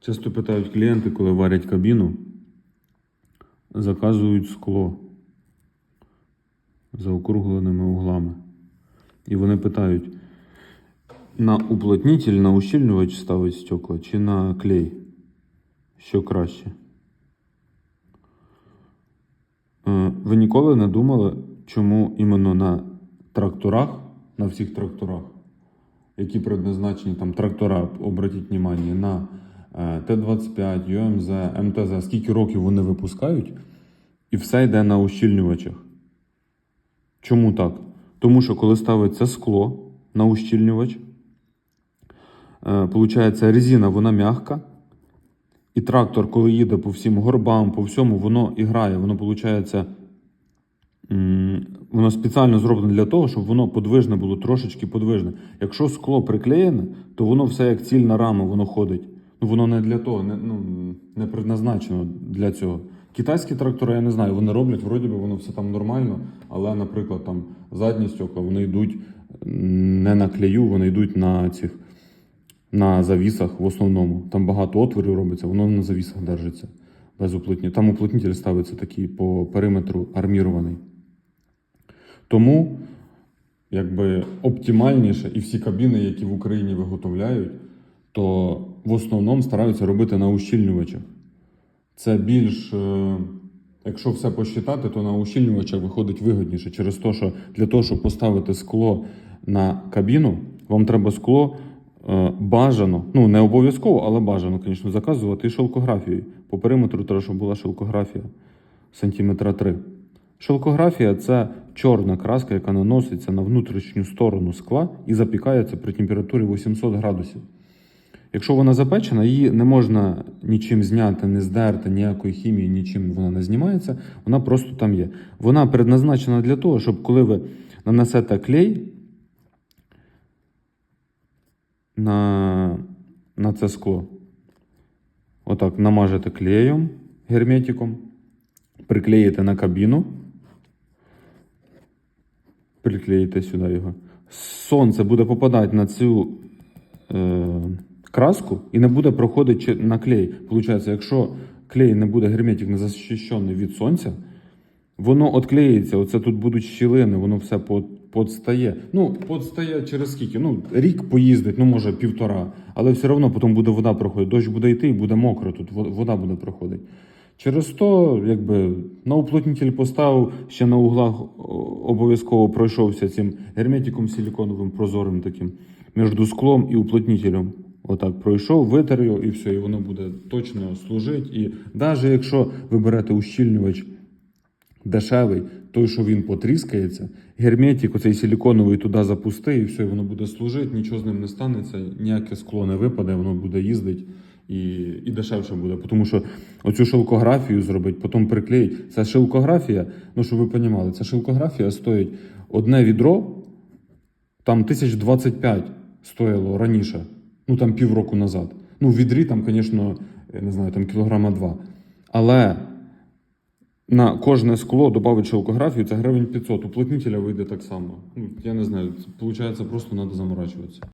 Часто питають клієнти, коли варять кабіну, заказують скло за округленими углами. І вони питають, на уплотнитель, на ущільнювач ставить стекла чи на клей? Що краще? Е, Ви ніколи не думали, чому іменно на тракторах, на всіх тракторах, які предназначені там трактора, обратіть внимание, на Т-25, ЮМЗ, МТЗ, скільки років вони випускають, і все йде на ущільнювачах. Чому так? Тому що коли ставиться скло на ущільнювач, е, получається резина, вона м'яка, і трактор, коли їде по всім горбам, по всьому, воно і грає, воно виходить, воно спеціально зроблено для того, щоб воно подвижне було трошечки подвижне. Якщо скло приклеєне, то воно все як цільна рама, воно ходить. Ну, воно не для того, не, ну, не предназначено для цього. Китайські трактори, я не знаю, вони роблять, вроді би, воно все там нормально, але, наприклад, там задні стекла, вони йдуть не на клею, вони йдуть на цих на завісах в основному. Там багато отворів робиться, воно на завісах держиться без уплотнення. Там уплотнитель ставиться такий по периметру армірований. Тому якби оптимальніше і всі кабіни, які в Україні виготовляють, то в основному стараються робити на ущільнювачах. Це більш, е, якщо все посчитати, то на ущільнювачах виходить вигідніше через те, що для того, щоб поставити скло на кабіну, вам треба скло е, бажано, ну не обов'язково, але бажано, звісно, заказувати і шелкографією. По периметру треба, щоб була шелкографія сантиметра 3. Шелкографія це чорна краска, яка наноситься на внутрішню сторону скла і запікається при температурі 800 градусів. Якщо вона запечена, її не можна нічим зняти, не здерти, ніякої хімії, нічим вона не знімається, вона просто там є. Вона предназначена для того, щоб коли ви нанесете клей на, на це скло, отак намажете клеєм, герметиком, приклеїте на кабіну, приклеїте сюди його. Сонце буде попадати на цю е, краску і не буде проходити на клей. Получається, якщо клей не буде герметично захищений від сонця, воно отклеїться. Оце тут будуть щілини, воно все подстає. Ну, подстає через скільки? Ну, рік поїздить, ну може півтора, але все одно потім буде вода проходити. Дощ буде йти і буде мокро, тут вода буде проходити. Через то, якби на уплотнитель поставив, ще на углах обов'язково пройшовся цим герметиком силіконовим прозорим таким між склом і уплотнителем. Отак пройшов, витер його і все, і воно буде точно служити. І навіть якщо ви берете ущільнювач дешевий, той, що він потріскається, герметик, оцей силіконовий туди запусти, і все, і воно буде служити, нічого з ним не станеться, ніяке скло не випаде, воно буде їздити і, і дешевше буде. Тому що оцю шелкографію зробити, потім приклеїть. Ця шелкографія, ну щоб ви розуміли, ця шелкографія стоїть одне відро, там 1025 стоїло раніше, ну там півроку назад. Ну, в відрі там, звісно, я не знаю, там кілограма два. Але на кожне скло додати шелкографію, це гривень 500. Уплотнителя вийде так само. Ну, я не знаю, виходить, просто треба заморачуватися.